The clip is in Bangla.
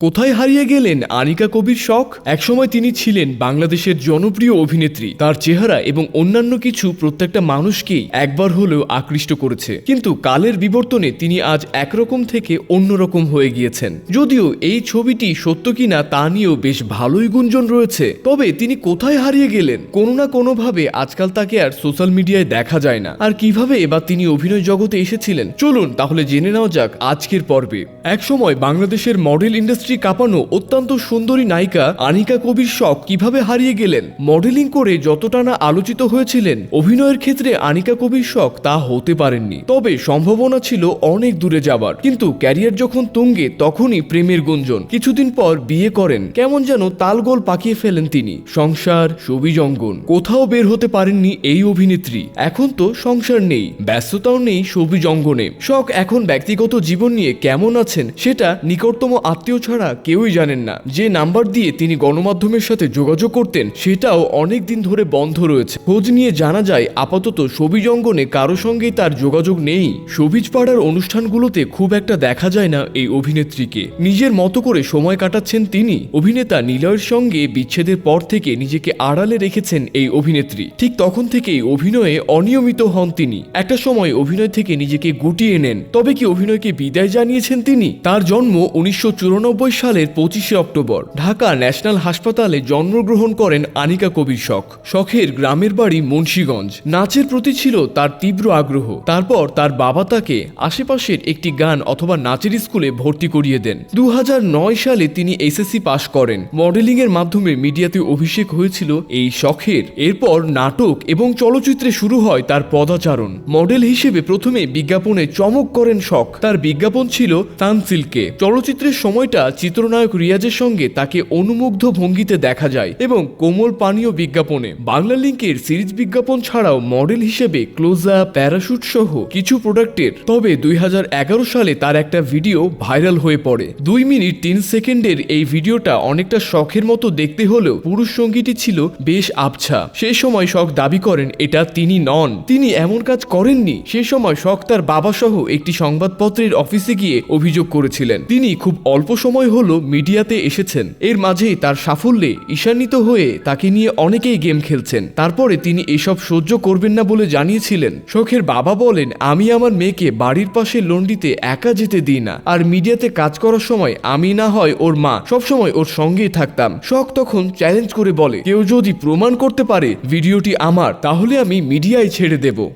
কোথায় হারিয়ে গেলেন আনিকা কবির শখ? একসময় তিনি ছিলেন বাংলাদেশের জনপ্রিয় অভিনেত্রী। তার চেহারা এবং অন্যান্য কিছু প্রত্যেকটা মানুষকেই একবার হলেও আকৃষ্ট করেছে। কিন্তু কালের বিবর্তনে তিনি আজ একরকম থেকে অন্যরকম হয়ে গিয়েছেন। যদিও এই ছবিটি সত্য কিনা তা নিয়েও বেশ ভালোই গুঞ্জন রয়েছে। তবে তিনি কোথায় হারিয়ে গেলেন? কোনো না কোনোভাবে আজকাল তাকে আর সোশ্যাল মিডিয়ায় দেখা যায় না। আর কীভাবে এবার তিনি অভিনয় জগতে এসেছিলেন? চলুন তাহলে জেনে নেওয়া যাক আজকের পর্বে। একসময় বাংলাদেশের মডেল ইন্ডাস্ট্রি কাঁপানো অত্যন্ত সুন্দরী নায়িকা আনিকা কবির শখ কীভাবে হারিয়ে গেলেন? মডেলিং করে যতটা না আলোচিত হয়েছিলেন, অভিনয়ের ক্ষেত্রে আনিকা কবির শখ তা হতে পারেননি। তবে সম্ভাবনা ছিল অনেক দূরে যাবার। কিন্তু ক্যারিয়ার যখন তুঙ্গে, তখনই প্রেমের গুঞ্জন। কিছুদিন পর বিয়ে করেন। কেমন যেন তালগোল পাকিয়ে ফেলেন তিনি। সংসার সবিজ অঙ্গন কোথাও বের হতে পারেননি এই অভিনেত্রী। এখন তো সংসার নেই, ব্যস্ততাও নেই সবিজ অঙ্গনে শখ এখন ব্যক্তিগত জীবন নিয়ে কেমন আছেন, সেটা নিকটতম আত্মীয় কেউই জানেন না। যে নাম্বার দিয়ে তিনি গণমাধ্যমের সাথে যোগাযোগ করতেন, সেটাও অনেক দিন ধরে বন্ধ রয়েছে। খোঁজ নিয়ে জানা যায়, আপাতত সবিজ অঙ্গনে কারও সঙ্গেই তার যোগাযোগ নেই। সবিজ পাড়ার অনুষ্ঠানগুলোতে খুব একটা দেখা যায় না এই অভিনেত্রীকে। নিজের মতো করে সময় কাটাচ্ছেন তিনি। অভিনেতা নিলয়ের সঙ্গে বিচ্ছেদের পর থেকে নিজেকে আড়ালে রেখেছেন এই অভিনেত্রী। ঠিক তখন থেকেই অভিনয়ে অনিয়মিত হন তিনি। একটা সময় অভিনয় থেকে নিজেকে গুটিয়ে নেন। তবে কি অভিনয়কে বিদায় জানিয়েছেন তিনি? তার জন্ম উনিশশো চুরানব্বই সালের পঁচিশে অক্টোবর ঢাকা ন্যাশনাল হাসপাতালে জন্মগ্রহণ করেন আনিকা কবির শখ। শখের গ্রামের বাড়ি মুন্সীগঞ্জ। নাচের প্রতি ছিল তার তীব্র আগ্রহ। তারপর তার বাবা তাকে আশেপাশের একটি গান অথবা নাচের স্কুলে ভর্তি করিয়ে দেন। দু হাজার নয় সালে তিনি এসএসসি পাশ করেন। মডেলিং এর মাধ্যমে মিডিয়াতে অভিষেক হয়েছিল এই শখের। এরপর নাটক এবং চলচ্চিত্রে শুরু হয় তার পদাচারণ। মডেল হিসেবে প্রথমে বিজ্ঞাপনে চমক করেন শখ। তার বিজ্ঞাপন ছিল তানসিলকে। চলচ্চিত্রের সময়টা চিত্রনায়ক রিয়াজের সঙ্গে তাকে অনুমুগ্ধ ভঙ্গিতে দেখা যায় এবং কোমল পানীয় বিজ্ঞাপনে। বাংলা লিঙ্কের সিরিজ বিজ্ঞাপন ছাড়াও মডেল হিসেবে ক্লোজা, প্যারাশুট সহ কিছু প্রোডাক্টের। তবে দুই হাজার এগারো সালে তার একটা ভিডিও ভাইরাল হয়ে পড়ে। দুই মিনিট তিন সেকেন্ডের এই ভিডিওটা অনেকটা শখের মতো দেখতে হলেও পুরুষ সঙ্গীটি ছিল বেশ আবছা। সে সময় শখ দাবি করেন, এটা তিনি নন। তিনি এমন কাজ করেননি। সে সময় শখ তার বাবা সহ একটি সংবাদপত্রের অফিসে গিয়ে অভিযোগ করেছিলেন। তিনি খুব অল্প সময় হলো মিডিয়াতে এসেছেন। এর মাঝেই তার সাফল্যে ঈশান্বিত হয়ে তাকে নিয়ে অনেকেই গেম খেলছেন। তারপরে তিনি এসব সহ্য করবেন না বলে জানিয়েছিলেন। শখের বাবা বলেন, আমি আমার মেয়েকে বাড়ির পাশে লন্ডিতে একা যেতে দিই না। আর মিডিয়াতে কাজ করার সময় আমি না হয় ওর মা। সবসময় ওর সঙ্গেই থাকতাম। শখ তখন চ্যালেঞ্জ করে বলে, কেউ যদি প্রমাণ করতে পারে ভিডিওটি আমার, তাহলে আমি মিডিয়ায় ছেড়ে দেব।